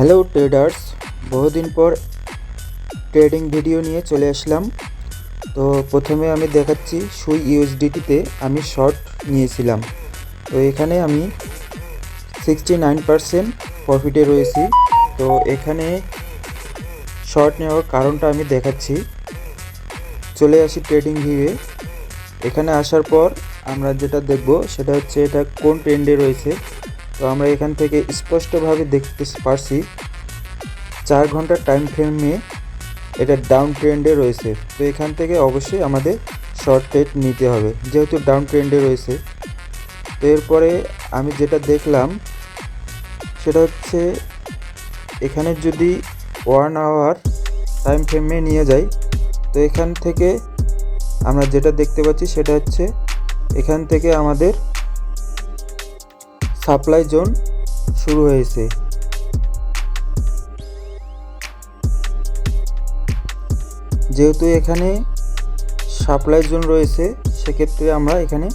Hello traders বহুদিন পর trading video নিয়ে চলে আসলাম। তো প্রথমে আমি দেখাচ্ছি সুই ইউএসডিটিতে আমি শর্ট নিয়েছিলাম। তো এখানে আমি সিক্সটি নাইন পারসেন্ট প্রফিটে রয়েছি। তো এখানে শর্ট নেওয়ার কারণটা আমি দেখাচ্ছি। চলে আসি ট্রেডিং ভিউয়ে এখানে আসার পর আমরা যেটা দেখব সেটা হচ্ছে এটা কোন ট্রেন্ডে রয়েছে। তো আমরা এখান থেকে স্পষ্টভাবে দেখতে পারছি চার ঘণ্টার টাইম ফ্রেমে এটা ডাউন ট্রেন্ডে রয়েছে। তো এখান থেকে অবশ্যই আমাদের শর্ট ট্রেড নিতে হবে, যেহেতু ডাউন ট্রেন্ডে রয়েছে। তো এরপরে আমি যেটা দেখলাম, সেটা হচ্ছে এখানে যদি ওয়ান আওয়ার টাইম ফ্রেমে নিয়ে যাই, তো এখান থেকে আমরা যেটা দেখতে পাচ্ছি সেটা হচ্ছে এখান থেকে আমাদের সাপ্লাই জোন শুরু হয়েছে। যেহেতু এখানে সাপ্লাই জোন রয়েছে, সেক্ষেত্রে আমরা এখানে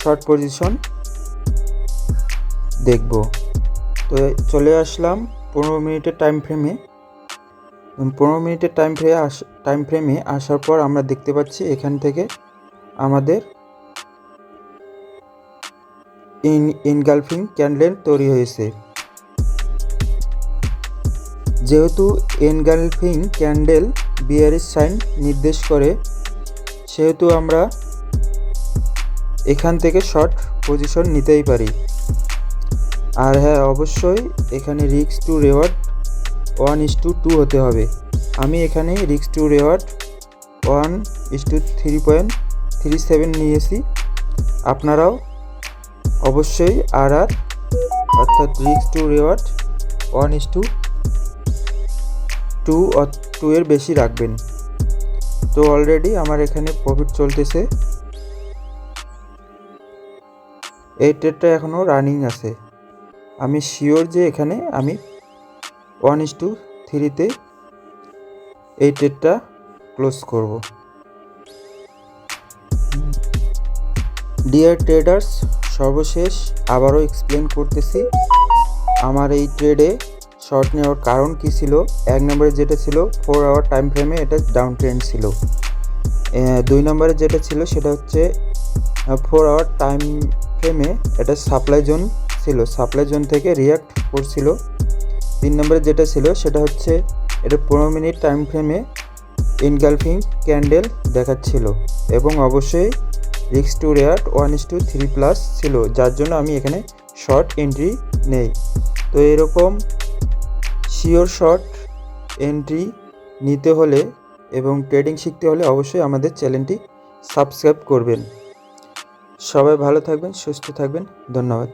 শর্ট পজিশন দেখব। তো চলে আসলাম পনেরো মিনিটের টাইম ফ্রেমে পনেরো মিনিটের টাইম ফ্রেমে আস টাইম ফ্রেমে আসার পর আমরা দেখতে পাচ্ছি এখান থেকে আমাদের ইন ইনগালফিং ক্যান্ডেল তৈরি হয়েছে। যেহেতু এনগালফিং ক্যান্ডেল বিয়ারিস সাইন নির্দেশ করে, সেহেতু আমরা এখান থেকে শর্ট পজিশন নিতেই পারি। আর হ্যাঁ অবশ্যই এখানে রিক্স to reward one is to two হতে হবে। আমি এখানে রিক্স to reward one is to three point three seven নিয়েছি। আপনারাও অবশ্যই আর আর, অর্থাৎ রিক্স to reward, one is to two two এর বেশি রাখবেন। তো অলরেডি আমার এখানে প্রফিট চলতেছে। এই ট্রেডটা এখনও রানিং আছে। আমি শিওর যে এখানে আমি ওয়ান ইস টু থ্রিতে এই ট্রেডটা ক্লোজ করব। ডিয়ার ট্রেডার্স সর্বশেষ আবারও এক্সপ্লেন করতেছি। আমার এই ট্রেডে শর্ট নেওয়ার কারণ কি ছিল? এক নম্বরে যেটা ছিল ফোর আওয়ার টাইম ফ্রেমে এটা ডাউন ট্রেন্ড ছিল। দুই নম্বরে যেটা ছিল, সেটা হচ্ছে ফোর আওয়ার টাইম ফ্রেমে এটা সাপ্লাই জোন ছিল। সাপ্লাই জোন থেকে রিয়াক্ট করছিল। তিন নম্বরে যেটা ছিল, সেটা হচ্ছে, এটা পনেরো মিনিট টাইম ফ্রেমে ইনগালফিং ক্যান্ডেল দেখাচ্ছিল। এবং অবশ্যই রিক্স to reward one is to three plus ছিল, যার জন্য আমি এখানে শর্ট এন্ট্রি নেই। তো এরকম শিওর শর্ট এন্ট্রি নিতে হলে এবং ট্রেডিং শিখতে হলে অবশ্যই আমাদের চ্যানেলটি সাবস্ক্রাইব করবেন। সবাই ভালো থাকবেন, সুস্থ থাকবেন, ধন্যবাদ।